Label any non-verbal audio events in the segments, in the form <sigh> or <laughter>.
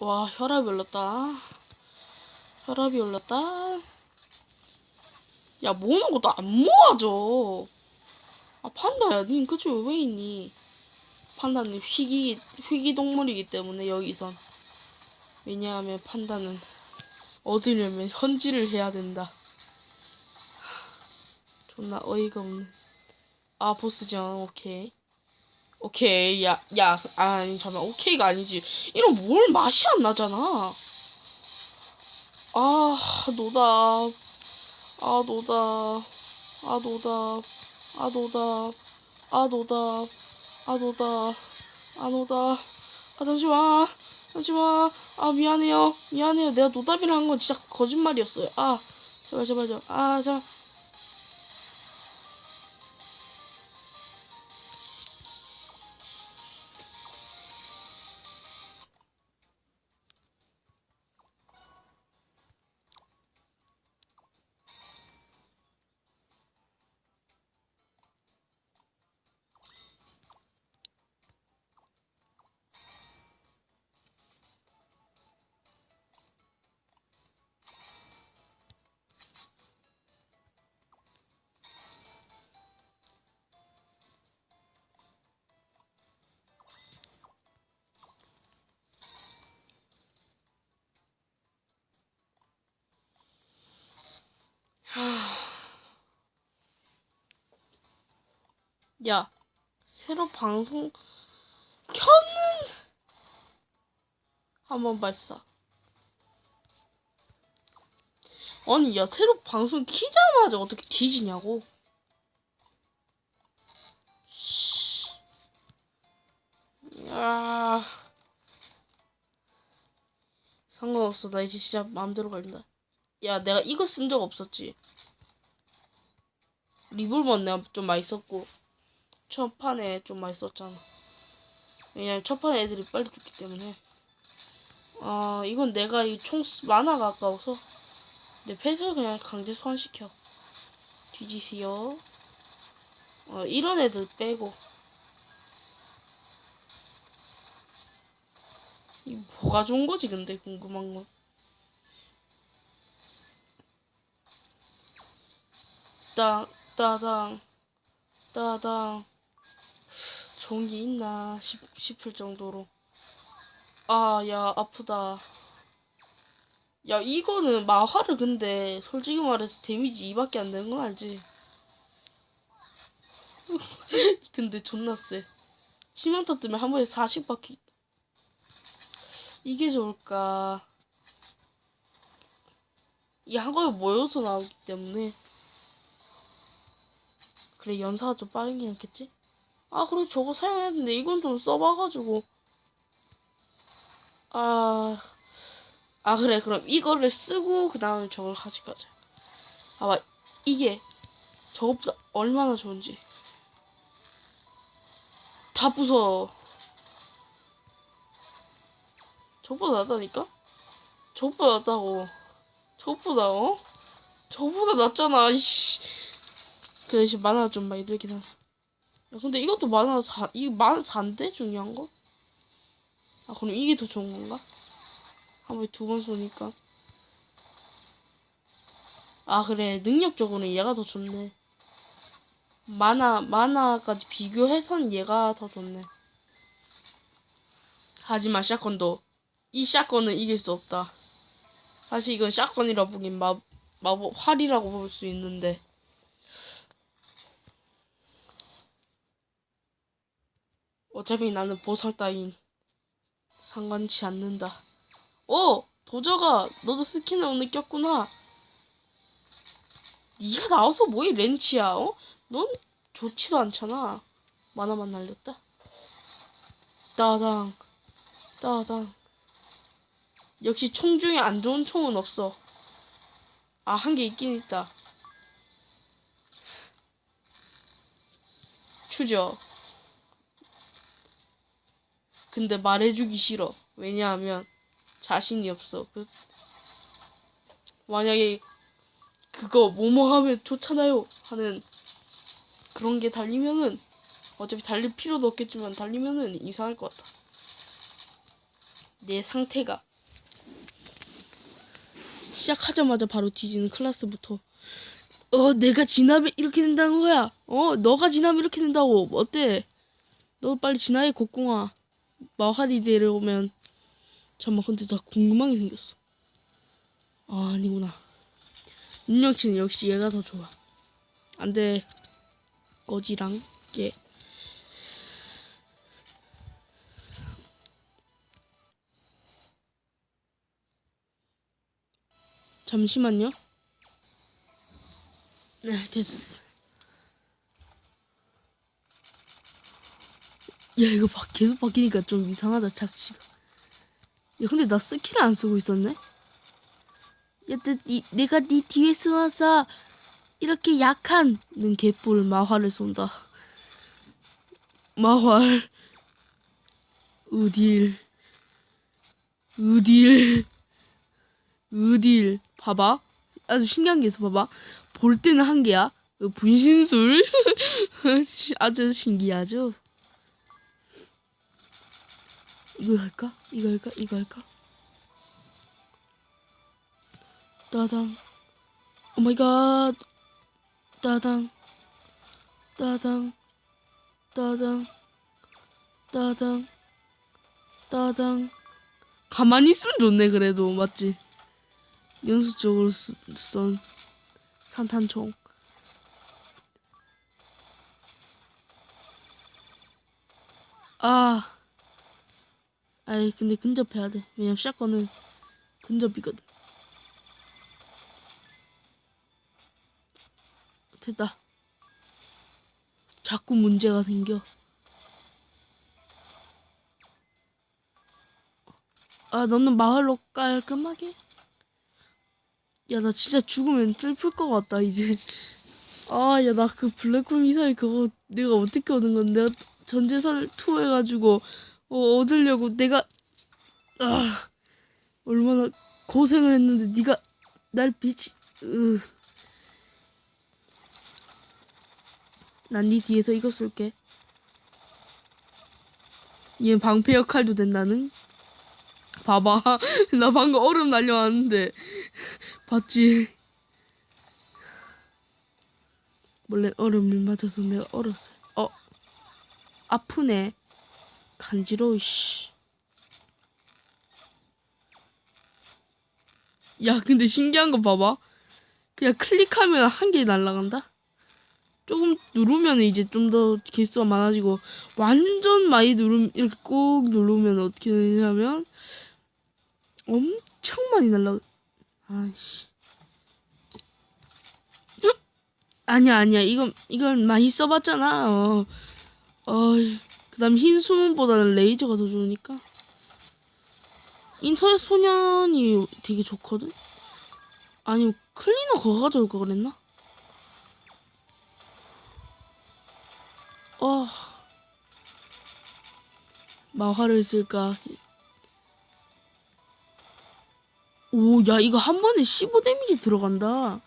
와 혈압이 올랐다. 혈압이 올랐다. 야 모으는 것도 안 모아져. 아 판다야, 닌 그쪽에 왜 있니? 판다는 희귀 희귀 동물이기 때문에 여기선 왜냐하면 판다는 얻으려면 현질을 해야 된다. 존나 어이가 없는. 아 보스전 오케이. 오케이 야 야 아니 잠깐 오케이가 아니지. 이런 뭘 맛이 안 나잖아. 아 노답. 아 노답. 아 노답. 아 노답. 아 노답. 아 노답. 아 노답. 아 잠시만. 잠시만. 아 미안해요. 미안해요. 내가 노답이라 한 건 진짜 거짓말이었어요. 아 제발 제발 제발. 아 제발. 야, 새로 방송 켰는 한번 발사. 아니, 야, 새로 방송 키자마자 어떻게 뒤지냐고. 씨. 야. 상관없어. 나 이제 진짜 마음대로 갈린다. 야, 내가 이거 쓴 적 없었지. 리볼버는 내가 좀 많이 썼고. 첫 판에 좀 많이 썼잖아. 왜냐면 첫 판에 애들이 빨리 죽기 때문에. 아, 이건 내가 이 총 만화가 아까워서 내 펫을 그냥 강제 소환시켜. 뒤지세요. 어, 이런 애들 빼고. 이 뭐가 좋은 거지, 근데 궁금한 건. 따, 따당, 따당. 좋은 게 있나 싶, 싶을 정도로. 아, 야, 아프다. 야, 이거는 마화를 근데 솔직히 말해서 데미지 2밖에 안 되는 건 알지? <laughs> 근데 존나 세. 치명타 뜨면 한 번에 40바퀴. 이게 좋을까? 이게 한꺼번에 모여서 나오기 때문에. 그래, 연사가 좀 빠르긴 했겠지? 아, 그래, 저거 사용했는데 이건 좀 써봐가지고. 아, 아, 그래, 그럼 이거를 쓰고, 그 다음에 저걸 가져가자. 아마, 이게, 저것보다 얼마나 좋은지. 다 부숴. 저보다 낫다니까? 저보다 낫다고. 저보다, 어? 저보다 낫잖아, 이씨. 그 대신 만화 좀 많이 들긴 하네. 야, 근데 이것도 만화 4, 이거 만화 4인데? 중요한 거? 아, 그럼 이게 더 좋은 건가? 한 번에 두 번 쏘니까. 아, 그래. 능력적으로는 얘가 더 좋네. 만화, 만화까지 비교해선 얘가 더 좋네. 하지만 샷건도, 이 샷건은 이길 수 없다. 사실 이건 샷건이라 보긴 마, 마법 활이라고 볼 수 있는데. 어차피 나는 보상 따윈 상관치 않는다. 오! 도저가 너도 스킨을 오늘 꼈구나. 네가 나와서 뭐해 렌치야 어? 넌 좋지도 않잖아. 만화만 날렸다. 따당 따당 역시 총 중에 안 좋은 총은 없어. 아 한 개 있긴 있다. 추적. 근데 말해주기 싫어. 왜냐하면 자신이 없어. 그 만약에 그거 뭐뭐 하면 좋잖아요 하는 그런 게 달리면은 어차피 달릴 필요도 없겠지만 달리면은 이상할 것 같아. 내 상태가 시작하자마자 바로 뒤지는 클라스부터 어 내가 진압에 이렇게 된다는 거야 어 너가 진압에 이렇게 된다고 어때 너 빨리 진압에 곡궁아 마하리 데려오면 잠깐만 근데 나 궁금한 게 생겼어 아 아니구나 능력치는 역시 얘가 더 좋아 안돼 거지랑 얘 잠시만요. 네, 됐어. 야, 이거 바, 계속 바뀌니까 좀 이상하다, 착시가. 야, 근데 나 스킬을 안 쓰고 있었네? 야, 내, 니, 내가 네 뒤에 숨어서 이렇게 약한 는 개뿔 마화를 쏜다. 마활. 우딜. 우딜. 으딜 봐봐 아주 신기한 게 있어 봐봐 볼 때는 한 개야 어, 분신술 <laughs> 아주 신기하죠 이거 할까? 이거 할까? 이거 할까? 따당. 오마이갓. 따당. 따당. 따당. 따당. 따당. 가만히 있으면 좋네 그래도. 맞지? 연수적으로 쓰- 쏜 산탄총. 아, 아이 근데 근접해야 돼. 왜냐면 샷건은 근접이거든. 됐다. 자꾸 문제가 생겨. 아, 너는 마을로 깔끔하게? 야, 나 진짜 죽으면 슬플 것 같다, 이제. 아, 야, 나 그 블랙홀 미사일 그거 내가 어떻게 얻은 건데? 내가 전재산을 투여해가지고, 어, 얻으려고 내가, 아, 얼마나 고생을 했는데, 네가 날 비치, 으. 난네 뒤에서 이거 쏠게. 얘 방패 역할도 된다는? 봐봐. <laughs> 나 방금 얼음 날려왔는데. 봤지? 원래 얼음을 맞아서 내가 얼었어. 어, 아프네. 간지러워, 씨. 야, 근데 신기한 거 봐봐. 그냥 클릭하면 한 개 날라간다? 조금 누르면 이제 좀 더 개수가 많아지고, 완전 많이 누르면, 이렇게 꼭 누르면 어떻게 되냐면, 엄청 많이 날라, 아씨. 아니야, 아니야. 이건, 이건 많이 써봤잖아. 어. 어이. 그 다음 흰 수문보다는 레이저가 더 좋으니까. 인터넷 소년이 되게 좋거든? 아니, 클리너 그거 가져올 거 그랬나? 어. 마화를 쓸까? 오, 야, 이거 한 번에 15 데미지 들어간다.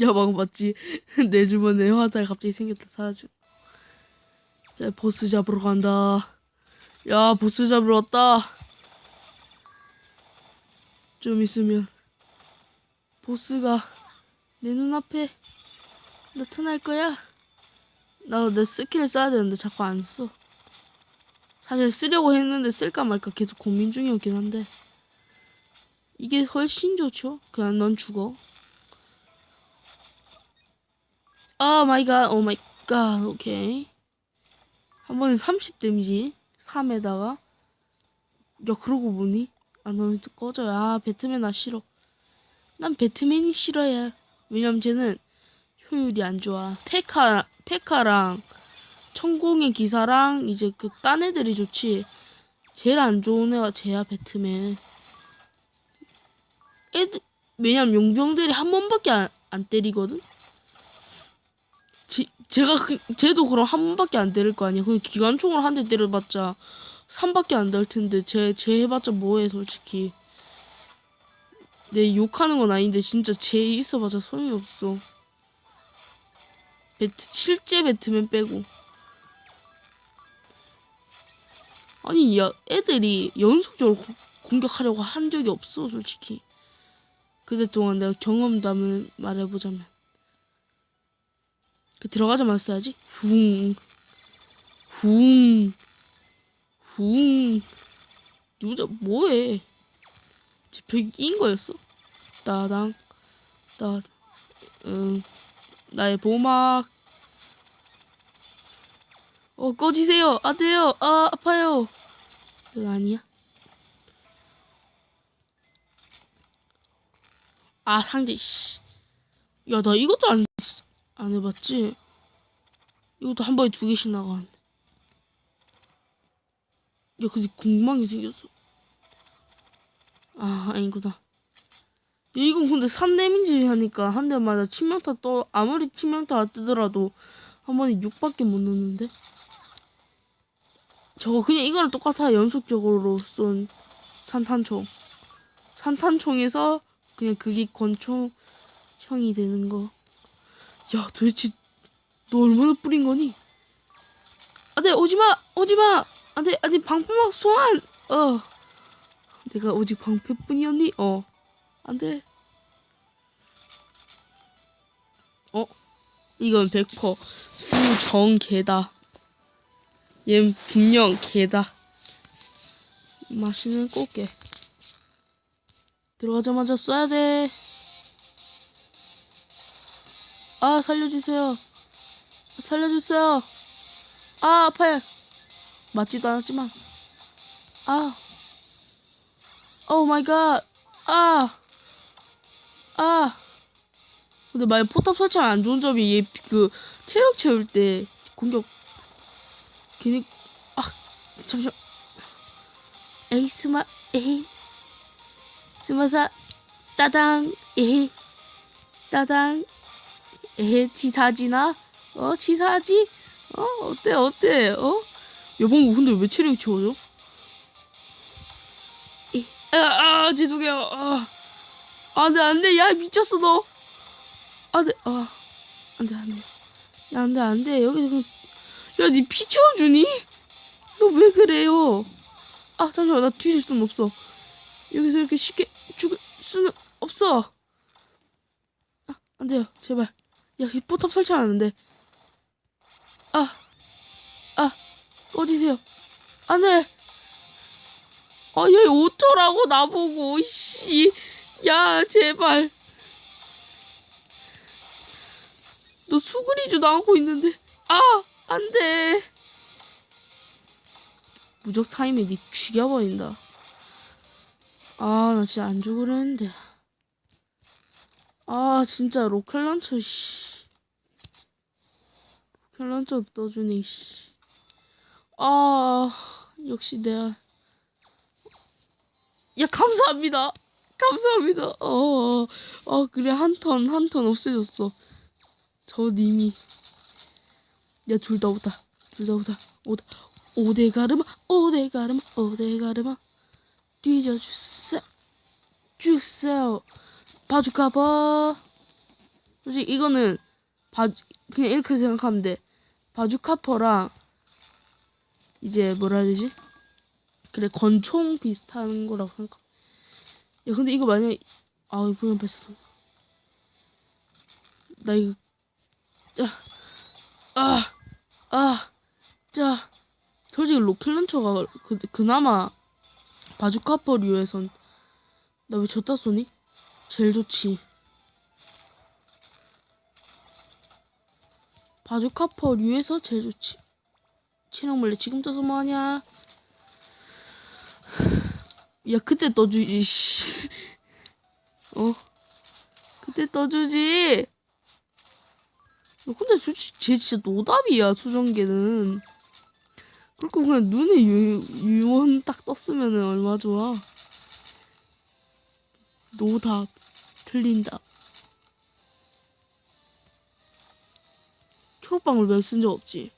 야, 방금 봤지? <laughs> 내 주변에 화살 갑자기 생겼다, 사라져. 자, 보스 잡으러 간다. 야, 보스 잡으러 왔다. 좀 있으면, 보스가 내 눈앞에 나타날 거야. 나도 내 스킬을 써야 되는데 자꾸 안 써. 사실 쓰려고 했는데 쓸까 말까 계속 고민 중이었긴 한데 이게 훨씬 좋죠. 그냥 넌 죽어. 아 마이 갓, 오 마이 갓, 오케이. 한 번에 30 데미지 3에다가 야 그러고 보니 아 너는 꺼져야 아 배트맨 나 싫어. 난 배트맨이 싫어야. 왜냐면 쟤는 효율이 안 좋아. 페카 페카랑 천공의 기사랑 이제 그 딴 애들이 좋지. 제일 안 좋은 애가 쟤야 배트맨. 애들 왜냐면 용병들이 한 번밖에 안, 안 때리거든. 제, 제가 그, 쟤도 그럼 한 번밖에 안 때릴 거 아니야. 그 기관총으로 한대 때려봤자 3밖에 안 될 텐데 쟤, 쟤 해봤자 뭐해 솔직히. 내 욕하는 건 아닌데 진짜 쟤 있어봤자 소용이 없어. 배트, 실제 배트맨 빼고. 아니 야 애들이 연속적으로 고- 공격하려고 한 적이 없어 솔직히 그때 동안 내가 경험담을 말해보자면 그 들어가자마자 써야지 붕 붕, 붕. 누자 뭐해? 제 벽이 낀 거였어? 따당, 따, 응, 나의 보막. 어 꺼지세요, 안 돼요, 아 아파요. 그거 아니야? 아 상대 씨. 야 나 이것도 안 안 해봤지? 이것도 한 번에 두 개씩 나가는데. 야, 근데 게 생겼어. 아, 아니구나. 야, 이건 근데 3데미지 하니까 한 대마다 치명타 떠, 아무리 치명타 뜨더라도 한 번에 6밖에 못 넣는데? 저거 그냥 이거랑 똑같아. 연속적으로 쏜 산탄총. 산탄총에서 그냥 그게 권총형이 되는 거. 야, 도대체 너 얼마나 뿌린 거니? 아, 네, 오지마! 오지마! 안돼 안돼 방패막 소환! 어. 내가 오직 방패뿐이었니? 어. 안돼. 어? 이건 100% 수정 개다. 얜 분명 개다. 맛있는 꽃게. 들어가자마자 쏴야 돼 아 아, 살려주세요. 살려주세요. 아 아파요. 맞지도 않았지만. 아. 오 마이 갓 아! 아! 근데 만약 포탑 설치하면 안 좋은 점이 얘 그 체력 채울 때 공격 괜히 아 잠시만. 에이스마 에이 스마사 따당 에이 따당 에이 치사지나 어 치사지 어 어때 어때 어 여봉구 근데 왜 체력이 채워져? 이, 아, 아, 죄송해요. 아, 안 돼, 안 돼. 야, 미쳤어, 너. 안 돼, 아, 안 돼, 안 돼. 야, 안 돼, 안 돼. 여기서 그냥, 야, 니 피 채워주니? 너 왜 그래요? 아, 잠시만, 나 뒤질 수는 없어. 여기서 이렇게 쉽게 죽을 수는 없어. 아, 안 돼요, 제발. 야, 이 포탑 설치하는데. 아, 아. 꺼지세요. 안 돼. 아, 얘 어쩌라고, 나보고, 씨. 야, 제발. 너 수그리지도 않고 있는데. 아, 안 돼. 무적 타임에 니 죽여버린다. 아, 나 진짜 안 죽으려 했는데. 아, 진짜 로켓런처, 씨. 로켓런처 떠주네, 씨. 아, 역시 내가. 야, 감사합니다. 감사합니다. 어, 어, 그래, 한 턴, 한 턴 없애졌어. 저 님이. 야, 둘 다 오다. 둘 다 오다. 오다. 오대가르마, 오대가르마, 오대가르마. 뒤져주세요. 주세요. 바주카파. 솔직히 이거는, 바, 그냥 이렇게 생각하면 돼. 바주카퍼랑 이제 뭐라 해야 되지? 그래 권총 비슷한 거라고 생각. 야 근데 이거 만약 아 이거 그냥 뺐어. 나 이거 야아아자 솔직히 로켓런처가 그 그나마 바주카퍼 류에선 나 왜 졌다 쏘니? 제일 좋지. 바주카퍼 류에서 제일 좋지. 체력물래 지금 떠서 뭐하냐? 야 그때 떠주지 씨. 어? 그때 떠주지. 야, 근데 솔직히 쟤 진짜 노답이야 수정계는. 그렇고 그냥 눈에 유, 유언 딱 떴으면은 얼마 좋아. 노답 틀린다. 초록방울 맵쓴 적 없지?